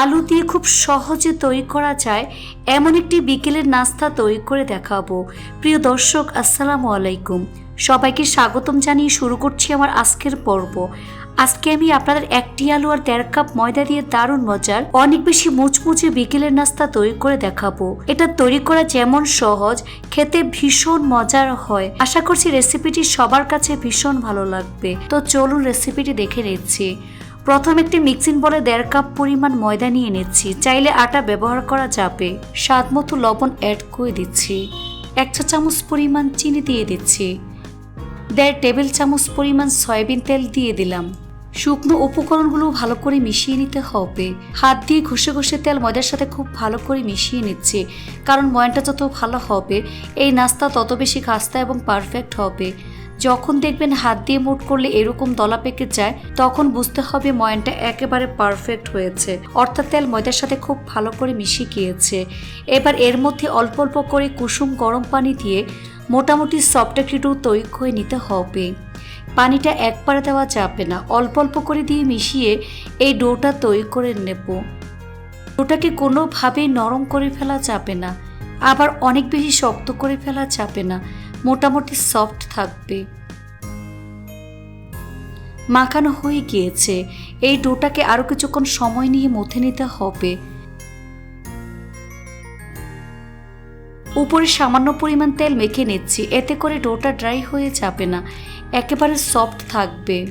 আলু দিয়ে খুব সহজে তৈরি করা যায়, এমন একটি বিকেলের নাস্তা তৈরি করে দেখাবো। প্রিয় দর্শক, আসসালামু আলাইকুম। সবাইকে স্বাগতম জানিয়ে শুরু করছি আমার আজকের পর্ব। আজকে আমি আপনাদের একটি আলু আর দেড় কাপ ময়দা দিয়ে দারুণ মজার, অনেক বেশি মুচমুচে বিকেলের নাস্তা তৈরি করে দেখাবো। এটা তৈরি করা যেমন সহজ, খেতে ভীষণ মজার হয়। আশা করছি রেসিপিটি সবার কাছে ভীষণ ভালো লাগবে। তো চলুন রেসিপিটি দেখে নিচ্ছি। প্রথম একটি মিক্সিং বলে দেড় কাপ পরিমাণ ময়দা নিয়ে নিচ্ছি। চাইলে আটা ব্যবহার করা যাবে। স্বাদ মতো লবণ অ্যাড করে দিচ্ছি। এক চা চামচ পরিমাণ চিনি দিয়ে দিচ্ছি। দেড় টেবিল চামচ পরিমাণ সয়াবিন তেল দিয়ে দিলাম। শুকনো উপকরণগুলো ভালো করে মিশিয়ে নিতে হবে। হাত দিয়ে ঘষে ঘষে তেল ময়দার সাথে খুব ভালো করে মিশিয়ে নিচ্ছে। কারণ ময়নটা যত ভালো হবে, এই নাস্তা তত বেশি খাস্তা এবং পারফেক্ট হবে। যখন দেখবেন হাত দিয়ে মুট করলে এরকম দলা পেকে যায়, তখন বুঝতে হবে ময়নটা একেবারে পারফেক্ট হয়েছে। অর্থাৎ তেল ময়দার সাথে খুব ভালো করে মিশিয়ে গিয়েছে। এবার এর মধ্যে অল্প অল্প করে কুসুম গরম পানি দিয়ে মোটামুটি সফট একটি তৈরি করে নিতে হবে। পানিটা একবারে দেওয়া যাবে না। অল্প অল্প করে দিয়ে মিশিয়ে এই ডোটা তৈরি করে নেব। ডোটাকে কোনোভাবেই নরম করে ফেলা যাবে না। আবার অনেক বেশি শক্ত করে ফেলা যাবে না। মোটামুটি সফট থাকবে। মাখানো হয়ে গিয়েছে। এই ডোটাকে আরও কিছুক্ষণ সময় নিয়ে মথে নিতে হবে। উপরে সামান্য পরিমাণ তেল মেখে নিচ্ছি। এতে করে ডোটা ড্রাই হয়ে যাবে না। একেবারে সফট থাকবে।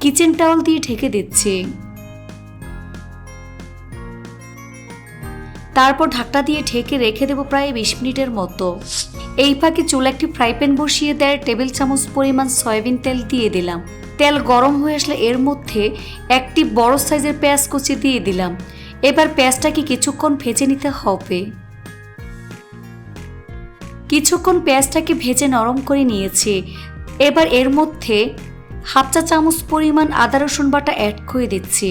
কিচেন টাওয়াল দিয়ে ঢেকে দিচ্ছি। তারপর ঢাকটা দিয়ে ঢেকে রেখে দেবো প্রায় বিশ মিনিটের মতো। এই ফাঁকে চুলা একটি ফ্রাই প্যান বসিয়ে দেয়, টেবিল চামচ পরিমাণ সয়াবিন তেল দিয়ে দিলাম। তেল গরম হয়ে আসলে এর মধ্যে একটি বড় সাইজের পেঁয়াজ কুচি দিয়ে দিলাম। এবার পেঁয়াজটাকে কিছুক্ষণ ভেজে নিতে হবে। কিছুক্ষণ পেঁয়াজটাকে ভেজে নরম করে নিয়েছি। এবার এর মধ্যে হাফ চা চামচ পরিমাণ আদা রসুন বাটা অ্যাড করে দিচ্ছি।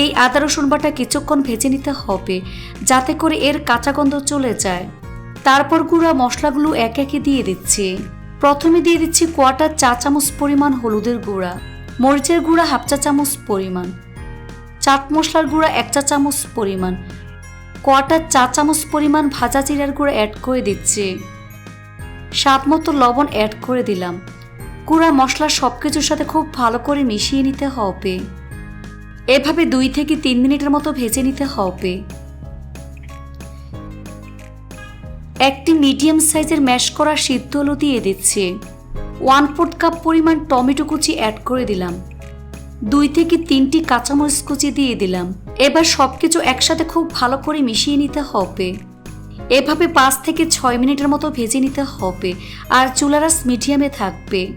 এই আদা রসুন বাটা কিছুক্ষণ ভেজে নিতে হবে, যাতে করে এর কাঁচা গন্ধ চলে যায়। তারপর গুঁড়া মশলাগুলো এক একে দিয়ে দিচ্ছি। প্রথমে দিয়ে দিচ্ছি কোয়াটার চা চামচ পরিমাণ হলুদের গুঁড়া, মরিচের গুঁড়া হাফ চা চামচ পরিমাণ, চাট মশলার গুঁড়া এক চা চামচ পরিমাণ, কোয়াটার চা চামচ পরিমাণ ভাজা জিরার গুঁড়া অ্যাড করে দিচ্ছি। স্বাদ মতো লবণ অ্যাড করে দিলাম। গুঁড়া মশলা সব কিছুর সাথে খুব ভালো করে মিশিয়ে নিতে হবে। এভাবে দুই থেকে তিন মিনিটের মতো ভেজে নিতে হবে। একটি মিডিয়াম সাইজের ম্যাশ করা সিদ্ধ আলু দিয়ে দিচ্ছি। ওয়ান ফোর্থ কাপ পরিমাণ টমেটো কুচি অ্যাড করে দিলাম। দুই থেকে তিনটি কাঁচামরিচ কুচি দিয়ে দিলাম। এবার সব কিছু একসাথে খুব ভালো করে মিশিয়ে নিতে হবে। এভাবে পাঁচ থেকে ছয় মিনিটের মতো ভেজে নিতে হবে। আর চুলারাস মিডিয়ামে থাকবে।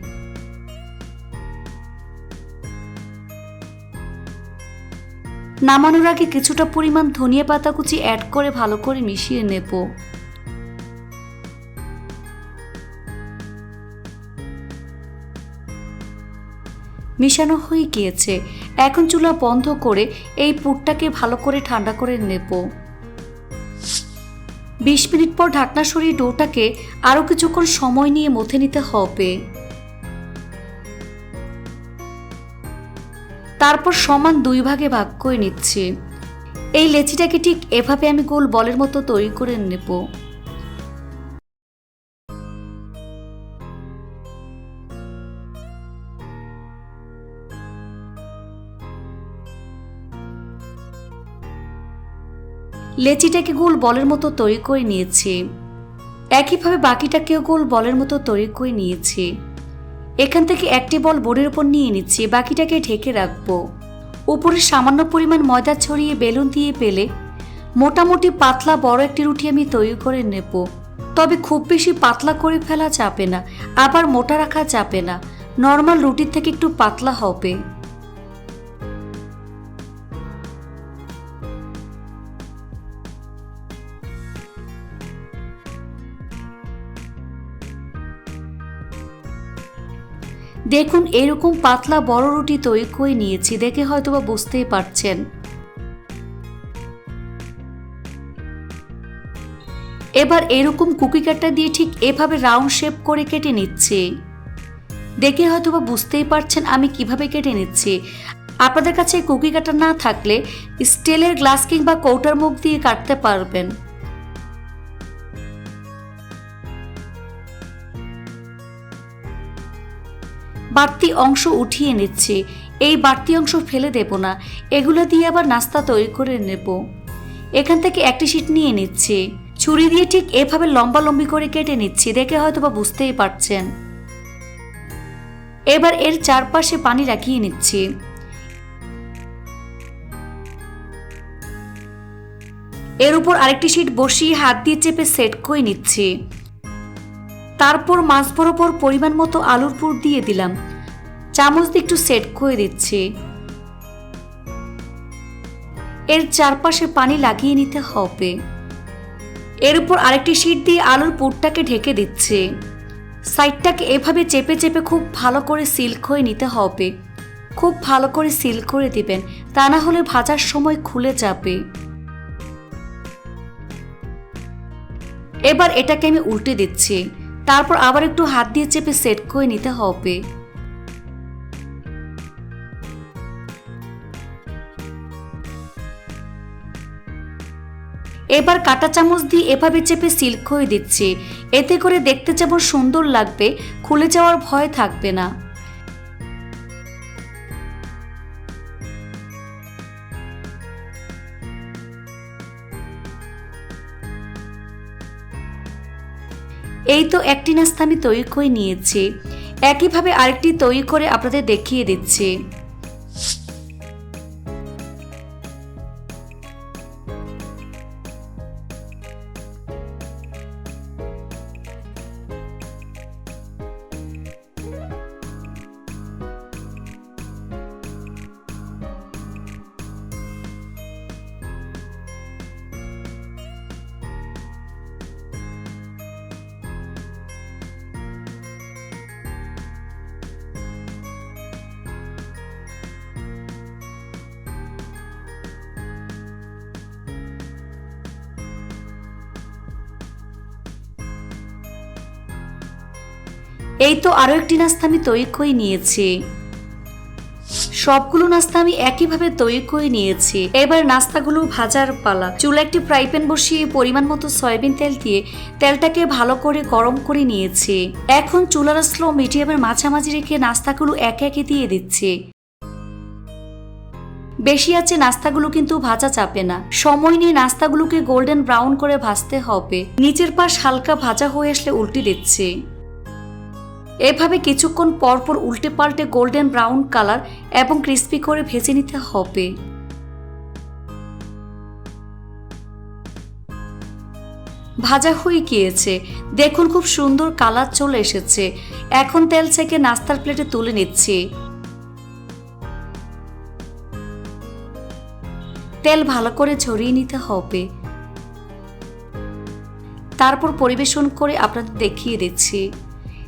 নামানোর আগে কিছুটা পরিমাণ ধনিয়া পাতা কুচি অ্যাড করে ভালো করে মিশিয়ে নেব। মিশানো হয়ে গিয়েছে। এখন চুলা বন্ধ করে এই পুরটাকে ভালো করে ঠান্ডা করে নেব। বিশ মিনিট পর ঢাকনা সরিয়ে ডোটাকে আরও কিছুক্ষণ সময় নিয়ে মথে নিতে হবে। তারপর সমান দুই ভাগে ভাগ করে নিচ্ছি। এই লেচিটাকে ঠিক এভাবে আমি গোল বলের মতো তৈরি করে নেব। লেচিটাকে গোল বলের মতো তৈরি করে নিয়েছি। একইভাবে বাকিটাকেও গোল বলের মতো তৈরি করে নিয়েছি। এখান থেকে একটি বল বোর্ডের উপর নিয়ে নিচ্ছি, বাকিটাকে ঢেকে রাখব। উপরে সামান্য পরিমাণ ময়দা ছড়িয়ে বেলুন দিয়ে পেলে মোটামুটি পাতলা বড় একটি রুটি আমি তৈরি করে নেব। তবে খুব বেশি পাতলা করে ফেলা যাবে না, আবার মোটা রাখা যাবে না। নর্মাল রুটির থেকে একটু পাতলা হবে। দেখুন, এরকম পাতলা বড় রুটি তৈরি করে নিয়েছি, দেখে হয়তোবা বুঝতেই পারছেন। এবার এরকম কুকি কাটা দিয়ে ঠিক এভাবে রাউন্ড শেপ করে কেটে নিচ্ছি। দেখে হয়তোবা বুঝতেই পারছেন আমি কীভাবে কেটে নিচ্ছি। আপনাদের কাছে কুকি কাটার না থাকলে স্টিলের গ্লাস কিংবা কৌটার মুখ দিয়ে কাটতে পারবেন। বাড়তি অংশ উঠিয়ে নিচ্ছি। এই বাড়তি অংশ ফেলে দেব না। এগুলো দিয়ে আবার নাস্তা তৈরি করে নেব। এখান থেকে একটি শিট নিয়ে নিচ্ছি। ছুরি দিয়ে ঠিক এভাবে লম্বা লম্বি করে কেটে নিচ্ছি। দেখে হয়তো বা বুঝতেই পারছেন। এবার এর চারপাশে পানি রাখিয়ে নিচ্ছি। এর উপর আরেকটি শিট বসিয়ে হাত দিয়ে চেপে সেট করে নিচ্ছি। তারপর মাছ বরাবর পরিমাণ মতো আলুর পুর দিয়ে দিলাম। চামচ দিয়ে একটু সেট করে দিচ্ছি। এর চারপাশে পানি লাগিয়ে নিতে হবে। এর উপর আরেকটি শিট দিয়ে আলুর পুরটাকে ঢেকে দিচ্ছে। সাইডটাকে এভাবে চেপে চেপে খুব ভালো করে সিল করে নিতে হবে। খুব ভালো করে সিল করে দিবেন, তা না হলে ভাজার সময় খুলে যাবে। এবার এটাকে আমি উল্টে দিচ্ছি। তারপর আবার একটু হাত দিয়ে চেপে সেট করে নিতে হবে। এবার কাটা চামচ দিয়ে এভাবে চেপে সিল করে দিচ্ছি। এতে করে দেখতে যেমন সুন্দর লাগবে, খুলে যাওয়ার ভয় থাকবে না। এই তো একটি নাস্তা আমি তৈরি করে নিয়েছি। একইভাবে আরেকটি তৈরি করে আপনাদের দেখিয়ে দিচ্ছি। এই তো আরও একটি নাস্তা আমি তৈরি করে নিয়েছি। সবগুলো নাস্তা আমি একইভাবে তৈরি করে নিয়েছি। এবার নাস্তাগুলো ভাজার পালা। চুলা একটি ফ্রাই প্যান বসিয়ে পরিমাণ মতো সয়াবিন তেল দিয়ে তেলটাকে ভালো করে গরম করে নিয়েছি। এখন চুলার স্লো মিডিয়ামের মাঝামাঝি রেখে নাস্তাগুলো একে একে দিয়ে দিচ্ছি। বেশি আছে নাস্তাগুলো কিন্তু ভাজা চাপে না। সময় নিয়ে নাস্তাগুলোকে গোল্ডেন ব্রাউন করে ভাজতে হবে। নিচের পাশ হালকা ভাজা হয়ে আসলে উল্টে দিচ্ছি। এভাবে কিছুক্ষণ পরপর উল্টে পাল্টে গোল্ডেন ব্রাউন কালার এবং ক্রিস্পি করে ভেজে নিতে হবে। ভাজা হয়ে গিয়েছে। দেখুন খুব সুন্দর কালার চলে এসেছে। এখন তেল থেকে নাস্তার প্লেটে তুলে নিচ্ছি। তেল ভালো করে ঝরিয়ে নিতে হবে। তারপর পরিবেশন করে আপনাদের দেখিয়ে দিচ্ছি।